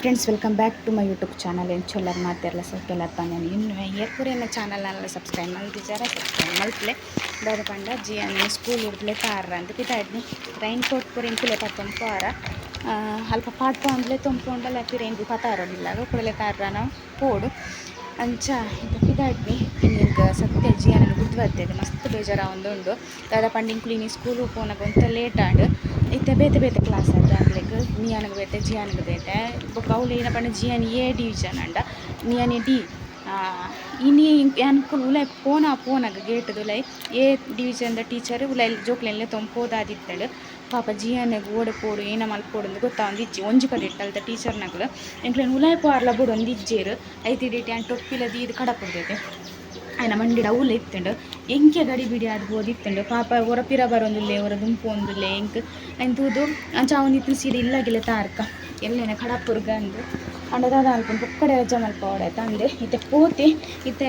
Friends welcome back to my YouTube channel ಏನು ಚೊಲ್ಲರ್ ಮಾತಿರಲ್ಲ ಸೊಕ್ಕೆಲ್ಲ ನಾನು ಇನ್ನು ಏರ್ಪುರಿಯನ್ನ ಚಾನಲ್ನೆಲ್ಲ ಸಬ್ಸ್ಕ್ರೈಬ್ ಮಾಡಿದ್ದಾರೆ ಸಬ್ಸ್ಕ್ರೈಬ್ ಮಲ್ಪಲೆ ಬೇರೆ ಪಂಡ ಜಿ ಅನ್ನ ಸ್ಕೂಲ್ ಉಡ್ಲೆ ತಾರ ಅಂತ ಪಿತಾಡ್ನಿ ರೈನ್ ಕೋಟ್ ಪೂರ ಇಂಕುಲೆ ಪತ್ತೊಂದು ಪಾರ ಆ, ಅಲ್ಪ ಪಾಟ್ ಅಂದ್ಲೆ ತೊಂಪು ಉಂಡಲ್ಲ ರೈನ್ ಇಂಕು ಪತಾರೋಡಿಲ್ಲ ಕುಡಲೆ ತಾರ ನಾವು ಪೋಡು. ಅಂಚ, ಇದು ಪಿದಾಡ್ನಿ ಈಗ ಸತ್ಯ ಜೀವನ ಬರ್ತದೆ ಮಸ್ತ್ ಬೇಜಾರ ಒಂದುಂಡು. ದಾದ ಪಂಡಿಂಕ್ಲಿ ನೀ ಸ್ಕೂಲು ಪೋನಗ ಒಂತ ಲೇಟ್ ಆಂಡ್ ಇತ್ತೆ ಬೇತೆ ಬೇತೆ ಕ್ಲಾಸ್ ಆದ ಆಗ್ಲಿಕ್ಕೆ ನಿಯಾನಗ ಬೇತೆ ಜಿಯಾನಗ ಬೇತೆ. ಬೊಕ್ಕ ಅವಳು ಏನಪ್ಪ ಜಿಯಾನಿ ಎ ಡಿವಿಷನ್ ಅಂಡ ನಿಯಾನಿ ಡಿ इन्हीं अनुकूल उलाई फोन ಪೋನ फोन आग गेट उलाई ए डिविजन द टीचर ಉಲಾಯ್ ಜೋಕ್ಲೆಲ್ಲ ತೊಂಬೋದಾದಿತ್ತಳು ಪಾಪ ಜಿಯನ್ಗೆ ಓಡಪೋಡು ಏನ ಮಲ್ಪೋಡು ಅಂತ ಗೊತ್ತಾವಂದಿಜ್ಜಿ ಒಂಜಿ ಕಡೆ ಇಟ್ಟಲ್ದ ಟೀಚರ್ನಗಳು ಎಂಕ್ಲೇನು ಉಲಾಯ್ ಪಾರ್ಲ ಬಿಡು ಒಂದು ಇಜ್ಜೇರು ಐತಿಡೀಟಿ ಆ್ಯಂಡ್ ಟೊಪ್ಪಿಲದಿ ಇದು ಕಡಪಡ್ದೈತೆ ಆಯ್ನ ಮಂಡಿಡ ಉಲ್ಲ ಇತ್ತುಂಡು. ಎಂಕೆ ಗಡಿ ಬಿಡಿ ಆದ್ಬೋದು ಇತ್ತುಂಡು ಪಾಪ ಹೊರ ಪಿರ ಬರೊಂದುಲ್ಲೆ ಹೊರ ದುಂಪು ಒಂದುಲ್ಲೆ, ಎಂಕ್, ಎಂತೂದು, ಅಂಚ ಅವನಿತ್ತು ಸೀರೆ ಇಲ್ಲಾಗಿಲ್ಲ ತಾರ್ಕ. ಎಲ್ಲೇನ ಕಡಪುರ್ಗ ಅಂದು ಅಂಡದಾದ ಅಲ್ಪ ಪೊಕ್ಕಡೆ ರಜೆ ಮಲ್ಪ ತಂದೆ. ಇತ್ತೆ ಪೋತೆ, ಇತ್ತೆ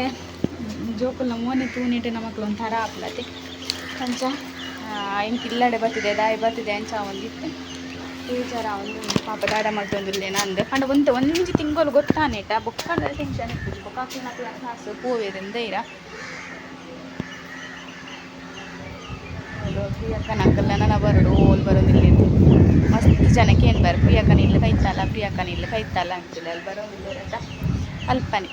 ಜೋಕುಲ್ನ ಮೋನೆ ತೂನಿಟ್ಟು ನಮಕ್ಳು ಒಂಥರ ಆಪ್ಲತೆ ಅಂಚ ಎಂಕ್ ಇಲ್ಲಡೆ ಬತ್ತಿದೆ ದಾಯಿ ಬತ್ತಿದೆ ಅಂಚ ಒಂದಿತ್ತೆ. ಟೀಚರ್ ಅವನು ಪಾಪ ದಾಡ ಮಾಡ್ತೊಂದುಲ್ಲೇನ ಅಂದೆ ಪಂಡ ಒಂದು ಒಂಜಿ ತಿಂಗಳು ಗೊತ್ತಾನೇಟ ಬೊಕ್ಕಂಡ ಟೆನ್ಷನ್ ಇತ್ತು ಬೊಕ್ಕಾಕ್ಲಿನ ಕ್ಲಾಸ್ ಪೂವೇದಿಂದ ಇರ. ಪ್ರಿಯಕ್ಕ ನಕ್ಕಲ್ಲ ನನ್ನ ಬರಡು, ಓಲ್ ಬರೋದಿಲ್ಲ ಜನಕ್ಕೆ ಏನು ಬರ ಪ್ರಿಯಕ್ಕನ ಇಲ್ಲ ಕೈತಲ್ಲ ಪ್ರಿಯಕ್ಕನ ಇಲ್ಲ ಕೈತಲ್ಲ ಅಂತಿಲ್ಲ ಅಲ್ಲಿ ಬರೋದಿಲ್ಲ ಅಂತ ಅಲ್ಪನೆ.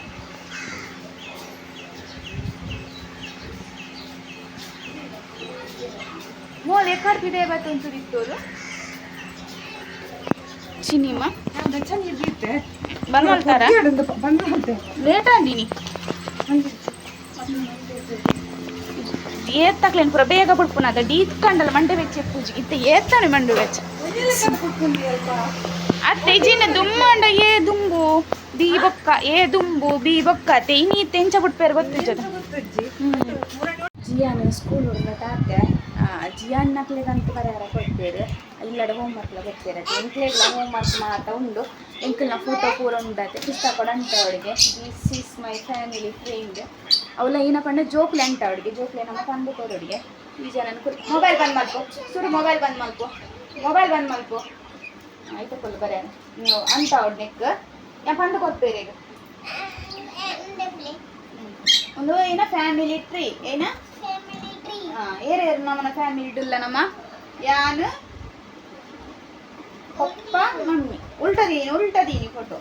ಮೋಲ್ ಎಕ್ಕಡ್ತಿದೆ ಇವತ್ತು ಒಂಚೂರು ಇತ್ತೋದು? ಚಿನಿಮ ಬಂದ್ಮಲ್ತಾರ ಲೇಟ್ ಅಂದಿನಿ ಏತ್ತಕ್ಲೇನು ಪುರ ಬೇಗ ಡೀತ್ ಕಂಡಲ್ಲ ಮಂಡೆ ಬೆಚ್ಚ ಪೂಜೆ ಇತ್ತ ಏತ್ತಾನೆ ಮಂಡು ಬೆಚ್ಚ ಅತ್ತೆ ಇಜಿನ ದುಮ್ಮಂಡ, ಏ ದುಂಬು, ಬಿ ಬೊಕ್ಕ, ಏ ದುಂಬು, ಬಿ ಬೊಕ್ಕ. ಇನಿ ತೆಂಚ ಬಿಟ್ಪೇರು ಗೊತ್ತಿಜ್ಜದ ಜಿಯಾನ್ ಸ್ಕೂಲ್ ಹುಡುಗಟಾತೆ ಜಿಯಾನ್ ನಕ್ಲೆಗಂತ ಬರೆಯರ ಕೊಡ್ತೇರು ಇಲ್ಲಡ ಹೋಮ್ ವರ್ಕ್ಲ ಕೊಡ್ತೇರೆ ಎಂಕ್ಲೆಗ್ಲ ಹೋಮ್ ವರ್ಕ್ ಮಾತ ಉಂಡು. ಎಂಕ್ಲ ಫೋಟೋ ಪೂರ ಉಂಡತೆ ಪುಸ್ತಕ ಕೊಡಂತ ಅವಳಿಗೆ. This is my family friend ಅವಳ ಏನಪ್ಪ ಪಂಡ ಜೋಕ್ಲೆ ಅಂತ ಅವಳಿಗೆ ಜೋಕ್ಲೆ ನಮ್ಮ ತಂದೆ ಅವ್ರಿಗೆ ಈ ಜನ ಮೊಬೈಲ್ ಬಂದ್ ಮಾಡ್ಕೊ ಸುರು ಮೊಬೈಲ್ ಬಂದ್ ಮಾಡ್ಕೊ ಮೊಬೈಲ್ ಬಂದ್ ಮಾಡ್ಕೊ ಆಯ್ತು ಕೊಲ್ ಬರೇ. ನೀವು ಅಂತ ಅವ್ರ ನೆಕ್ ಯಾ ಪಂಡ ಕೊಡ್ತೇರೆ ಈಗ? ಒಂದು ಏನ ಫ್ಯಾಮಿಲಿ ಟ್ರೀ ಏನ? ಏರ್ ಏರ್ ನಮ್ಮನ ಫ್ಯಾಮಿಲಿ ಡುಲ್ಲ ನಮ್ಮ. ಯಾನು? Papa mummy. ಉಲ್ಟದೀನಿ ಉಲ್ಟದೀನಿ ಫೋಟೋ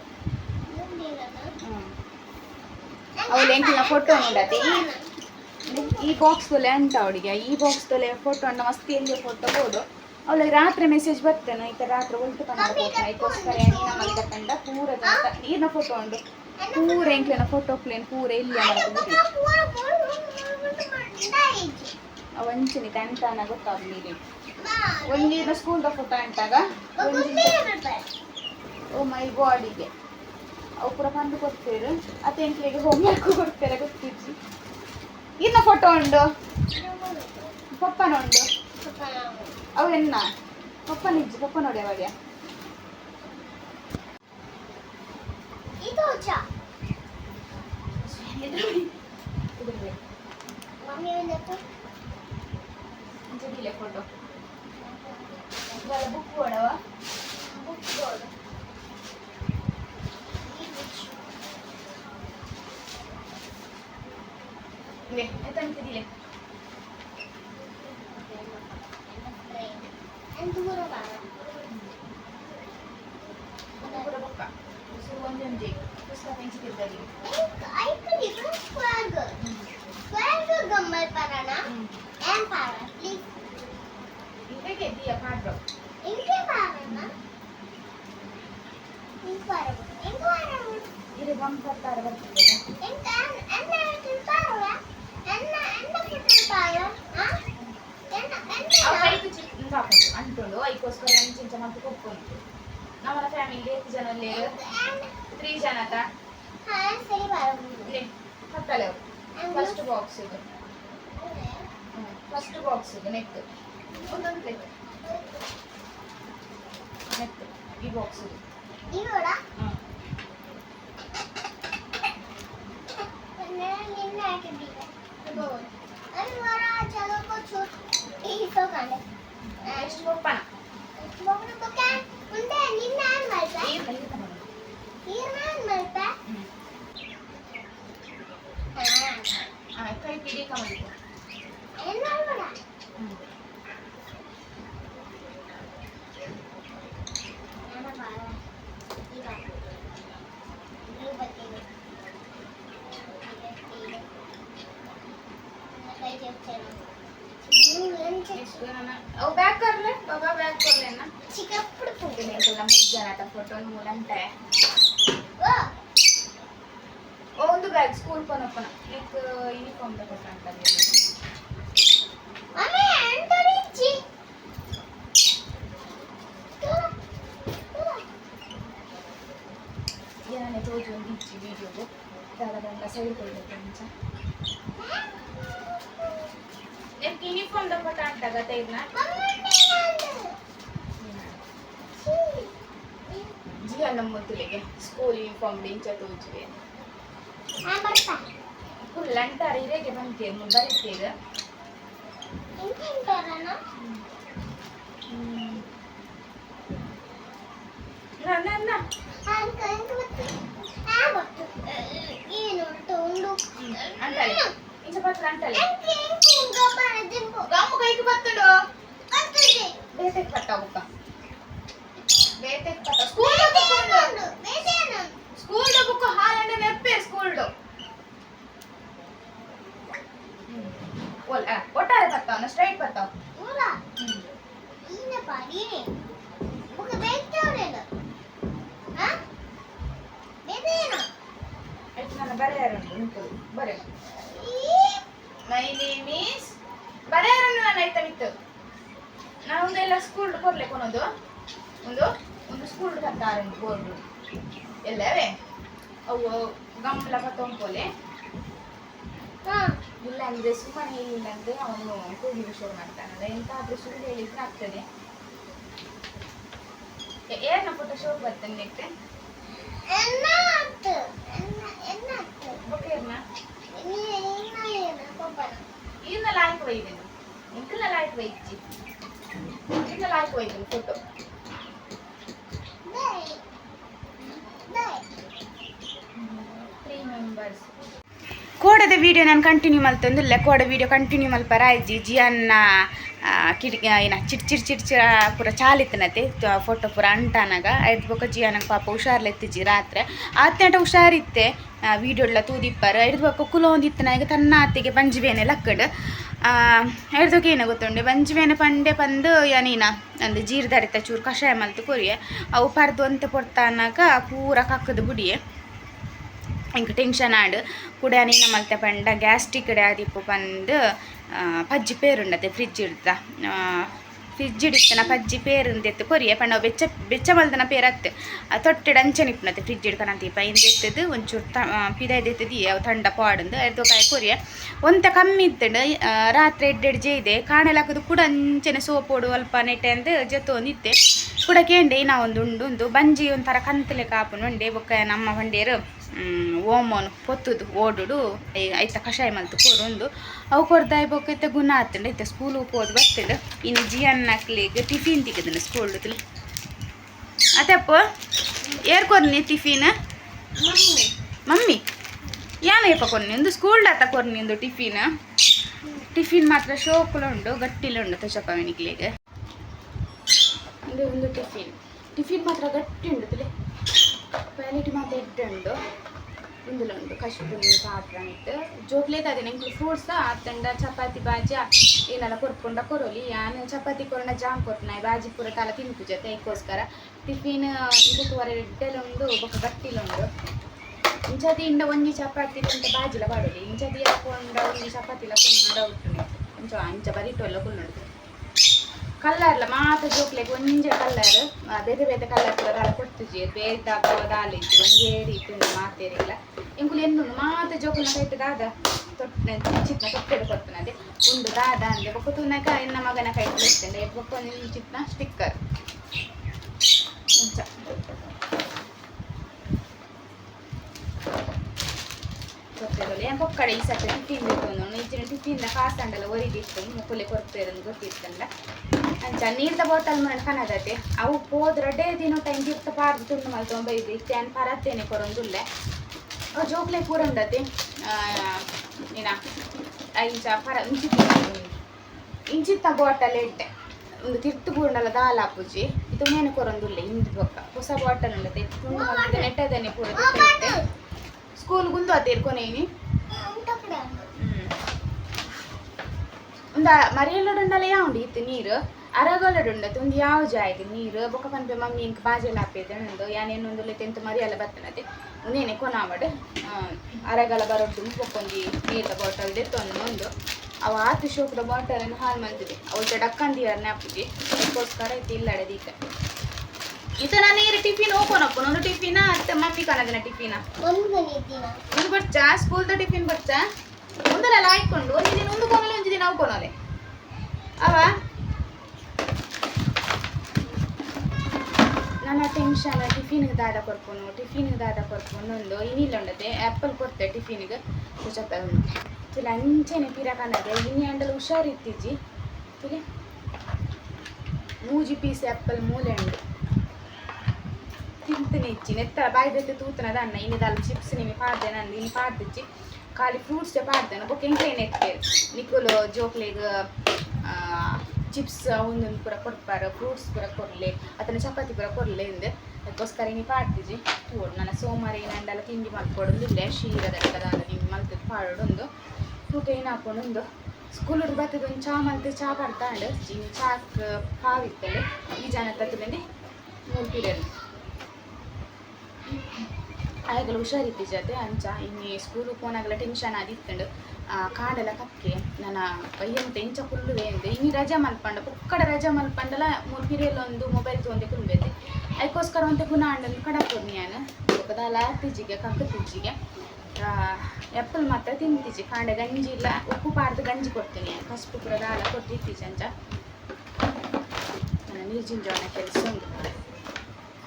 ಅವಳು ಎಂಕಿನ ಫೋಟೋ ನೋಡತ್ತೆ? ಈ ಈ ಬಾಕ್ಸ್ ತೊಲೆ ಅಂತ ಅವಳಿಗೆ, ಈ ಬಾಕ್ಸ್ ತೊಲೆ ಫೋಟೋ ಅಣ್ಣ ಮಸ್ತ್ ಎಲ್ಲಿ ಫೋಟೋ ಹೋದು ಅವಳಿಗೆ ರಾತ್ರಿ ಮೆಸೇಜ್ ಬರ್ತೇನೆ, ಈ ಥರ ರಾತ್ರಿ ಕನ್ನಡ ಫೋಟೋ ಇದಕ್ಕೋಸ್ಕರ ನೀನ ಮಲ್ಕಂಡ ಪೂರ ನೀರಿನ ಫೋಟೋ ಉಂಡು ಪೂರ ಎಂಕಿನ ಫೋಟೋ ಪ್ಲೇನ್ ಪೂರ ಇಲ್ಲಿ ಒಂಚಿನಿ ತಂಟಾನ ಗೊತ್ತಾಗ ನೀರಿ ಒಂದಿನ ಸ್ಕೂಲ್ದ ಫೋಟೋ ಅಂಟಾಗ? ಓ ಮೈ ಬಾಡಿಗೆ ಅವು ಪೂರ ಬಂದು ಕೊಡ್ತೇವೆ. ಅತ್ತೆ ಎಂಟ್ಲಿಗೆ ಹೋಮ್ವರ್ಕ್ ಕೊಡ್ತೇವೆ ಗೊತ್ತಿಜ್ಜಿ ಇನ್ನ ಫೋಟೋ ಉಂಡು? ಪಪ್ಪನ ಉಂಡು? ಅವು ಎನ್ನ? ಪಪ್ಪನ ಇಜ್ಜಿ ಪಪ್ಪ ನೋಡಿ ಅವಾಗ ಫೋಟೋ ಬುಕ್ ಕೊಡವಾ? ಬುಕ್ ಕೊಡು. Nih, ito ang kadili. Ang tumura ba? Ang tumura ba ka? Gusto ko ang janji. Gusto ko ang sikil dali. Ay, kali ko para na. And para, Ini ke dia ini Inka para na. Ini para. Ini para. Ini bang pertara. Inka, anak kita lah. ಐಕೋಸ್ಕರ ಅಂಚಿಂಚ ಮತ್ತೆ ಕೊಪ್ಪುಂಟು ನಮ್ಮ family ಎಷ್ಟು ಜನ ಅಲ್ಲಿ three ಜನ ತ ಹತ್ತಲೆ ಫಸ್ಟ್ ಬಾಕ್ಸ್ ಇದು ಫಸ್ಟ್ ಬಾಕ್ಸ್ ಇದು ನೆಟ್ ಒಂದೊಂದು ಪ್ಲೇಟ್ ನೆಟ್ ಈ ಬಾಕ್ಸ್ ಇದು ಎಷ್ಟು ಕೊಪ್ಪಣ ಮುಂದೆ ನಿನ್ನ ಆನ್ ಮಾಡ್ತಾ ನೀರು ಆನ್ ಮಾಡ್ತಾ ಕೈ ಪಿಡಿ ಮಲ್ಪು ಅವು ಬ್ಯಾಗ್ ಕರ್ಲೆ ಬಾಬಾ ಬ್ಯಾಗ್ ಕೊರ್ಲೆ ಅಣ್ಣ ಇದನ್ನೆಲ್ಲ ಮೂರು ಜನ ಫೋಟೋ ಮೂರಂಟೆ ಒಂದು ಬ್ಯಾಗ್ ಸ್ಕೂಲ್ ಪನಪ್ಪನ ಈಗ ಯೂನಿಫಾರ್ಮ್ ತಗೊಟ್ಟಂತಲ್ಲಿ ಏನೇ ತೋಜು ಒಂದು ಇಚ್ಚಿ ವೀಡಿಯೋಗು ದಾದ ಸೈಡ್ ಕೊಡ್ಬೇಕು ಮುಂಚೆ एक యూనిఫామ్ దుపట్టా అంట కదా ఇన్నా ಜಿಯ ನಮ್ಮ ಸ್ಕೂಲ್ ಯೂನಿಫಾರ್ಮ್ ಡಿಂಚ ತೋಚಿವೆ ಲಂಟಾರ ಇರೇಗೆ ಬಂತೀವಿ ಬರೀತೀವಿ ನನ್ನ ಅಂಟಲೆ ಇಂಚ ಪತ್ರ ಅಂತಲ್ಲ ಗಮ್ಮು ಕೈಗೆ ಬತ್ತುಂಡು ಬೇತೆಗೆ ಪಟ್ಟ ಬುಕ್ಕ ಬೇತೆಗೆ ಪಟ್ಟ ಸ್ಕೂಲ್ ಸ್ಕೂಲ್ ಬುಕ್ ಹಾಲಂಡ ನೆಪ್ಪೆ ಸ್ಕೂಲ್ ಒಲ್ ಒಟ್ಟಾರೆ ಬರ್ತಾವ ಸ್ಟ್ರೈಟ್ ಬರ್ತಾವ ಎಷ್ಟು ನನ್ನ ಬರೆಯಾರುಂಟು ಉಂಟು ಬರೆ ಮೈ ನೇಮ್ ಈಸ್ ಬರೆಯಾರನ್ನು ನಾನು ಆಯ್ತಾ ಬಿತ್ತು ನಾನು ಒಂದೆಲ್ಲ ಸ್ಕೂಲ್ ಕೊರ್ಲೆ ಕೊನೋದು ಒಂದು ಒಂದು ಸ್ಕೂಲ್ ಕಟ್ಟಾರುಂಟು ಬೋರ್ಡು ಎಲ್ಲವೇ? ಅವು ಗಂಬಲ ಪತ್ತೊಂಪೋಲೆ ಇಲ್ಲ ಅಂದ್ರೆ ಸುಮ್ಮನೆ ಹೇಳಿಲ್ಲ ಅಂದ್ರೆ ಅವನು ಕೂಗಿಲು ಶುರು ಮಾಡ್ತಾನಲ್ಲ ಎಂತಾದ್ರೂ ಸುಳ್ಳು ಹೇಳಿದ್ರೆ ಆಗ್ತದೆ. ಏರ್ನ ಪುಟ್ಟ ಶೋರ್ ಬರ್ತೇನೆ ನೆಕ್ಸ್ಟ್ ಬೊಕೇರ್ನ ಇದನ್ನ ಲಾಯ್ಕ್ ಒಯ್ದೇನು ಇದನ್ನ ಲಾಯ್ಕ್ ಒಯ್ಚಿ ಇದನ್ನ ಲಾಯ್ಕ್ ಒಯ್ದೇನು ಫೋಟೋ ಕೋಡದ ವಿಡಿಯೋ ನಾನು ಕಂಟಿನ್ಯೂ ಮಲ್ತಂದಿಲ್ಲ ಕೋಡ ವಿಡಿಯೋ ಕಂಟಿನ್ಯೂ ಮಲ್ಪರ. ಆಯ್ಜಿ ಜಿಯನ್ನ ಕಿಟಕಿ ಏನ ಚಿಟ್ ಚಿಟ್ ಚಿಟ್ ಚಿ ಪೂರ ಚಾಲಿತ್ತನತೆ ಫೋಟೋ ಪೂರ ಅಂಟಾನಾಗ. ಐದು ಬೊಕ ಜಿಯಾನಾಗ ಪಾಪ ಹುಷಾರ್ಲೆತ್ತಿಜಿ ರಾತ್ರಿ. ಆತ್ನೆಟ ಹುಷಾರಿತ್ತೆ. ವಿಡಿಯೋಡ್ಲ ತೂದಿಪ್ಪರ. ಬಕ್ಕ ಕುಲೋಂದಿತ್ತನ ಈಗ ತನ್ನ ಅತ್ತಿಗೆ ಪಂಜಿಬೇನೆ ಲಕ್ಕಡ್. ಹಿಡ್ದಕ್ಕೆ ಏನ ಗೊತ್ತುಂಡೆ? ಪಂಜಿಬೇನೆ ಪಂಡೆ ಪಂದು ಯಾನೀನ ಅಂದು ಜೀರ್ದರಿತ ಚೂರು ಕಷಾಯ ಮಲ್ತು ಕೊರಿಯೆ. ಅವು ಪರ್ದು ಅಂತ ಪೊಡ್ತಾನಾಗ ಪೂರ ಕಕ್ಕದ ಬುಡಿಯೆ ಇಂಕ ಟೆನ್ಷನ್ ಆಡು. ಕೂಡ ನೀನ ಮಲ್ತ ಪಂಡ, ಗ್ಯಾಸ್ಟ್ರಿಕ್ ಕಡೆ ಆದಿಪ್ಪು ಪಂದು ಪಜ್ಜಿ ಪೇರುಂಡತೆ ಫ್ರಿಜ್ ಇಡ್ದ ಫ್ರಿಜ್ ಇಡಿತ್ತನ ಪಜ್ಜಿ ಪೇರುಂದೆತ್ತು, ಕೊರಿಯ ಪಂಡ ಬೆಚ್ಚ ಬೆಚ್ಚ ಮಲ್ದನ ಪೇರತ್ತೆ ತೊಟ್ಟೆಡ್ ಅಂಚನಿಪ್ಪುನತೆ ಫ್ರಿಜ್ ಇಡ್ಕನಂತೀಪ ಇಂದೆತ್ತದು, ಒಂಚೂರು ತ ಪಿದೈದೆತ್ತದಿ ಅವು ತಂಡ ಪಾಡುಂದು ಅದು ಕಾಯಿ ಕೊರಿಯ. ಒಂತ ಕಮ್ಮಿ ಇತ್ತಂಡು ರಾತ್ರಿ ಎಡ್ಡೆಡ್ ಇದೆ ಕಾಣಲಾಕದು ಕೂಡ ಅಂಚನೆ ಸೋಪೋಡು ಅಲ್ಪ ನೆಟ್ಟೆ ಅಂತ ಜೊತೆ ಕೂಡ ಕೇಂಡೆ ನಾ ಒಂದು ಉಂಡು ಒಂದು ಬಂಜಿ ಒಂಥರ ಕಂತಲೆ ಕಾಪುನು ಒಂಡೆ ಬೊಕ್ಕ ನಮ್ಮ ಹೊಂಡೇರು. ಓಮೋನು ಪೊತ್ತುದು ಓಡುಡು ಐತ ಕಷಾಯ ಮಲ್ತು ಕೊರೊಂದು ಅವು ಕೊಡ್ದಾಯ್ ಇತ್ತೆ ಗುಣ ಆತಂಡು ಐತೆ ಸ್ಕೂಲ್ ಪೋದು ಬರ್ತಂಡು ಇನ್ನು ಜಿ ಅನ್ನಕ್ಲಿಗೆ ಟಿಫಿನ್ ತಿಕ್ಕಿದ್ನು ಸ್ಕೂಲ್ ಅತ್ತಪ್ಪ ಏರ್ ಕೊರ್ನಿ ಟಿಫಿನ್ ಮಮ್ಮಿ. ಯಾನಯ್ಯಪ್ಪ ಕೊರ್ನಿ ಒಂದು ಸ್ಕೂಲ್ ಆತ ಕೊರ್ನಿ ಒಂದು ಟಿಫಿನ್ ಟಿಫಿನ್ ಮಾತ್ರ ಶೋಕುಲುಂಡು ಗಟ್ಟಿಲುಂಡು ತಚಪ್ಪ ವೆನಿಕ್ಲಿಗೆ ಇದು ಒಂದು ಟಿಫಿನ್ ಟಿಫಿನ್ ಮಾತ್ರ ಗಟ್ಟಿ ಮಾತ್ರ ಎಡ್ಡುಂಡು ಇಂದುಲುಂಡು ಕಷ್ಟುಂಡು ಪಾತ್ರ ಇತ್ತು ಜೋಕ್ಲೇತ್ ಅದೇ, ನಂಗೆ ಫ್ರೂಟ್ಸ್ ಅತ್ತಂಡ ಚಪಾತಿ, ಬಾಜಿ ಏನೆಲ್ಲ ಕೊರ್ಕೊಂಡ ಕೊರೋಲಿ ಯಾನು ಚಪಾತಿ ಕೊರೊಂಡ ಜಾಮ್ ಕೊರ್ನಾಯ್ ಬಾಜಿ ಪೂರ ಕಾಲ ತಿನ್ಪು ಜೊತೆ ಅದಕ್ಕೋಸ್ಕರ ಟಿಫಿನ್ ಇದಕ್ಕೂವರೆ ಎಡ್ಡೆಲುಂಡು ಬೊಕ್ಕ ಗಟ್ಟಿಲುಂಡು ಇಂಚದಿ ಇಂಡ ಒಂಜಿ ಚಪಾತಿ ಅಂತ ಬಾಜಿಲ ಪಾಡೋಲಿ ಇಂಚದಿ ಹಾಕೊಂಡ ಒಂಜಿ ಚಪಾತಿಲ ಡೌಟ್ ಇಂಚ ಇಂಚ ಬರಿಟೊಲ್ಲ ಕುನ್ನಡು ಕಲ್ಲರ್ಲ, ಮಾತ್ರ ಜೋಕ್ಲೆಗೆ ಒಂಜೆ ಕಲ್ಲರ್. ಬೇರೆ ಬೇರೆ ಕಲ್ಲರ್ ಕೂಡ ದಾಳ ಕೊಡ್ತಿದ್ವಿ ಬೇರೆ ದಾಪ ಒಂದೇ ರೀತಿ ಉಂಡು ಮಾತೇರಿಲ್ಲ ಇಂಕುಲು ಎಂದು ಮಾತ ಜೋಕ್ಲ ಕೈಟ್ ದಾದ. ತೊಟ್ಟೆ ಚಿತ್ನ ತೊಟ್ಟೆಡು ಕೊಡ್ತನದೆ ಉಂಡು ದಾದ ಅಂದೆ. ಬೊಕ್ಕ ತುನಕ, ಎನ್ನ ಮಗನ ಕೈಟ್ ಇರ್ತೇನೆ ಬೊಕ್ಕ ಒಂದು ಚಿತ್ನ ಸ್ಟಿಕ್ಕರ್ ಏನು ಕೊಕ್ಕಡೆ ಈ ಸತ್ತ ಟಿಫಿನ್ ಇತ್ತು ಈಚಿನ ಟಿಫಿನ್ ಕಾಸಂಡಲ್ಲ ಒರಿದಿತ್ತು ಮುಕ್ಕುಲೆ ಕೊರ್ಪೇರನ್ನು ಗೊತ್ತಿತ್ತಂಡ ಅಂಚ ನೀರ್ದ ಬಾಟಲ್ ಮಾಡಿ ಕನದತೆ ಅವು ಹೋದ್ರಡ್ಡೆ ದಿನ ಟೈಮ್ ತಿರ್ತ ಪಾರ್ದು ತುಂಡು ಮಲ್ತು ಒಂಬೈದು ಇತ್ತೇನು ಪರತ್ತೇನೆ ಕೊರೊಂದುಲ್ಲೆ. ಅವು ಜೋಕ್ಲೆ ಪೂರ ಉಂಡತೆ ಏನ? ಇಂಚ ಪರ ಇಂಚಿ ಇಂಚಿತ್ತ ಬಾಟಲ್ ಇಟ್ಟೆ. ಒಂದು ತಿರ್ತು ಕೂರಂಡಲ್ಲ ದಾಲ ಪೂಜಿ ಇದು ಮೇನು ಕೊರೊಂದುಲ್ಲೆ ಹಿಂದಿ ಬೊಕ್ಕ ಹೊಸ ಬಾಟಲ್ ಉಂಡ ತೆತ್ತು ನೆಟ್ಟದನ್ನೇ ಪೂರ ಸ್ಕೂಲ್ ಗುಂದು ಅದೇರ್ ಕೊನೇನಿ ಒಂದು ಮರಿಯಲ್ಲಡುಂಡಲ ಇತ್ತು ನೀರು ಅರಗಲಡುಂಡತೆ ತುಂದು ಯಾವ ಜಾಯಿಗೆ ನೀರು ಬೊಕ ಪನ್ಪೆ ಮಮ್ಮಿ ಇಂಕ ಬಾಜೆಲ್ಲ ಹಾಪೇದೆ ನಂದು ಯಾನೇನೊಂದು ತೆಂತು ಮರಿಯಲ್ಲ ಬರ್ತನದೆ ಉನೇನೆ ಕೊನಾವಡೆ ಅರಗಲ ಬರೋದು ಬೊಕ್ಕೊಂಜಿ ನೀರ್ದ ಬಾಟಲ್ ದೆತ್ತೊಂದು ಒಂದು ಅವ ಆತು ಶೋಕದ ಬಾಟಲ್ ಅನ್ನು ಹಾಲು ಮಂತಿದೆ ಅವಳು ಡಕ್ಕಂದಿಯರ್ ನ್ಯಾಪುಜಿ ಅದಕ್ಕೋಸ್ಕರ ಇತ್ತು ಇಲ್ಲಡೆ ದೀಕ ಇತ ನಾನು ನೀರು ಟಿಫಿನ್ ಹೋಗೋನಪ್ಪ ಒಂದು ಟಿಫಿನ ಅತ್ತೆ ಮಮ್ಮಿ ಕನದಿನ ಟಿಫಿನ ಒಂದು ಬರ್ಚಾ ಸ್ಕೂಲ್ದ ಟಿಫಿನ್ ಬರ್ಚಾ ಒಂದಲ್ಲ ಹಾಕೊಂಡು ಒಂದು ದಿನ ಒಂದು ಕೊನಲೆ ಒಂದು ದಿನ ಅವು ಕೊನಲೆ ಅವ ನನ್ನ ಟೆನ್ಷನ್ ಟಿಫಿನ್ಗೆ ದಾದ ಕೊರ್ಪುನು ಟಿಫಿನ್ಗೆ ದಾದ ಕೊರ್ಪುನು ಒಂದು ಇನ್ನಿಲ್ಲ ಉಂಡತೆ ಆ್ಯಪಲ್ ಕೊಡ್ತೆ ಟಿಫಿನ್ಗೆ ಸುಚತ್ತ ಉಂಟು ತಿಲ ಅಂಚೆನೆ ಪಿರಕನದೆ ಇನ್ನಿ ಅಂಡಲು ಹುಷಾರಿತ್ತಿಜ್ಜಿ ತಿಳಿ ಮೂಜಿ ಪೀಸ್ ಆ್ಯಪಲ್ ಮೂಲೆ ಉಂಡು ತಿಂತನೆ ಇಚ್ಚಿ ನೆತ್ತರ ಬಾಯಿ ಬೆತ್ತೆ ತೂತನ ದಣ್ಣ ಇನ್ನಿದಲ್ಲ ಚಿಪ್ಸ್ ನಿಮಿ ಪಾಡ್ದೆ ನಂದು ಇನ್ನು ಪಾಡ್ದಿಚ್ಚಿ ಖಾಲಿ ಫ್ರೂಟ್ಸ್ ಪಾಡ್ದೇನೆ ಬೊಕ್ಕ ಎಂಕ್ಲೇನೆ ಎತ್ತೇರು ನಿಕ್ಕುಲು ಜೋಕ್ಲೆಗ್ ಚಿಪ್ಸ್ ಒಂದೊಂದು ಪೂರ ಕೊಡ್ಪಾರ ಫ್ರೂಟ್ಸ್ ಪೂರ ಕೊಡ್ಲೆ, ಅದನ್ನು ಚಪಾತಿ ಪೂರ ಕೊಡ್ಲೆ ಇಂದೆ ಅದಕ್ಕೋಸ್ಕರ ನೀ ಪಾಡ್ತಿಜಿ ತೂಡು, ನನ್ನ ಸೋಮವಾರ ಏನಂದಲ್ಲ ತಿಂಡಿ ಮಾಡ್ಕೊಡೊಂದಿಲ್ಲ ಶೀರದ ಕದಾದ ನಿಮ್ಗೆ ಮಲ್ತದ ಪಾಡೊಂದು ಊಟ ಏನು ಹಾಕೊಂಡೊಂದು ಸ್ಕೂಲ್ ಬರ್ತದೆ, ಒಂದು ಚಾ ಮಲ್ತು ಚಾ ಬರ್ತಾಂಡು ಇನ್ನು ಚಾಕ್ ಪಾವಿತ್ತಲೆ ಈ ಜನ ತತ್ತಲಂಡೆ ಮೂರು ಪೀರಿಯಡ್ ಆಯ್ಗಲ ಹುಷಾರಿತ್ತು ಜೊತೆ ಅಂಚ. ಇನ್ನು ಸ್ಕೂಲು ಪೋನಾಗಲ ಟೆನ್ಷನ್ ಆದಿತ್ತಂಡು ಕಾಡೆಲ್ಲ ಕಕ್ಕೆ ನನ್ನ ಬೈಯಂತ ಎಂಚ ಫುಲ್ಲು ಬೇಂದೆ ಇನ್ನು ರಜಾ ಮಲ್ಪಂಡ, ಪುಕ್ಕಡ ರಜಾ ಮಲ್ಪಂಡಲ ಮೂರು ಪಿರಿಯಲ್ಲಿ ಒಂದು ಮೊಬೈಲ್ ತೊಂದೆ ಕುಲ್ಬೇತೆ ಅದಕ್ಕೋಸ್ಕರ ಒಂದು ಗುಣ ಅಂಡಲ್ಲಿ ಕಡಕೊಡ್ ನಾನು. ಒಕ್ಕದಲ್ಲ ತಿಜ್ಜಿಗೆ, ಕಕ್ಕ ತಿಜ್ಜಿಗೆ. ಎಪ್ಪಲ್ ಮಾತ್ರ ತಿಂತೀಜಿ ಕಾಂಡ ಗಂಜಿ ಇಲ್ಲ, ಉಪ್ಪು ಪಾಡ್ದು ಗಂಜಿ ಕೊಡ್ತೀನಿ ಫಸ್ಟ್ ಪುರ ದಾಲ ಕೊಟ್ಟಿರ್ತೀಜಿ ಅಂಚ. ನನ್ನ ನೀರ್ಜಿನ ಜೋನ ಕೆಲಸ ಉಂಟು.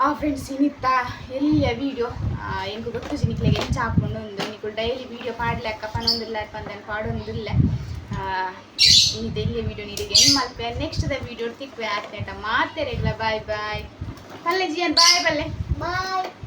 ಆ ಫ್ರೆಂಡ್ಸ್ ಇನ್ನಿತ್ತ? ಎಲ್ಲಿಯ ವೀಡಿಯೋ ಎಂಕು ಗೊತ್ತು ಜಿನಿಕ್ಲೆಗೆ ಎಂಚ ಹಾಕೊಂಡು ಒಂದು ನಿಕ್ಕು ಡೈಲಿ ವೀಡಿಯೋ ಪಾಡ್ಲೆಕ್ಕ ಪನೊಂದಿಲ್ಲ ಪಂದನ್ ಪಾಡೊಂದಿಲ್ಲ. ಇನ್ನಿತ್ತ ಎಲ್ಲಿಯ ವೀಡಿಯೋ ನೀರಿಗೆ ಎನ್ ಮಲ್ಪೆ ನೆಕ್ಸ್ಟ್ ದ ವೀಡಿಯೋ ತಿಕ್ವೆ ಆತ್ನೇಟ ರೆಗ್ಲ ಬಾಯ್ ಬಾಯ್ ಪಲ್ಲೆ, ಜಿಯನ್ ಬಾಯ್ ಬಲ್ಲೆ Bye.